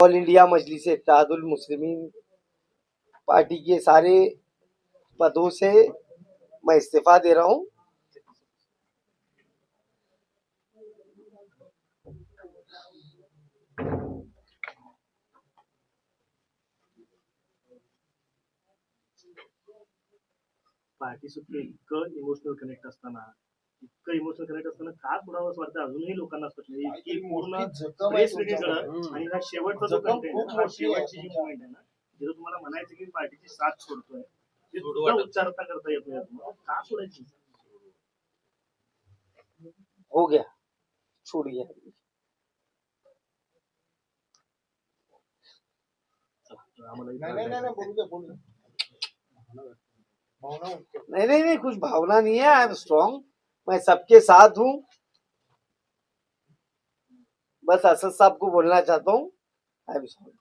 All India Majlis Muslimeen party के सारे पदों से मैं इस्तीफा दे रहा हूँ। पार्टी इतकं इमोशनल कनेक्ट इतकं इमोशनल कनेक्ट असताना का वाटतं अजूनही लोकांना स्पष्ट नाही इतकी पूर्ण प्रेस वेगळीकडं. आणि हा शेवटचा जो कंटेंट हा शेवटची जी पॉईंट आहे ना जिथं तुम्हाला म्हणायचं की पार्टीची साथ सोडतोय ते सुद्धा उच्चारता करता येत नाही. तुम्हाला का सोडायची? हो गया छूट गया आम्हाला नाही नाही नाही कुछ भावना नहीं है. आई एम स्ट्रांग मैं सबके साथ हूँ। बस असद साहब को बोलना चाहता हूँ। I am sorry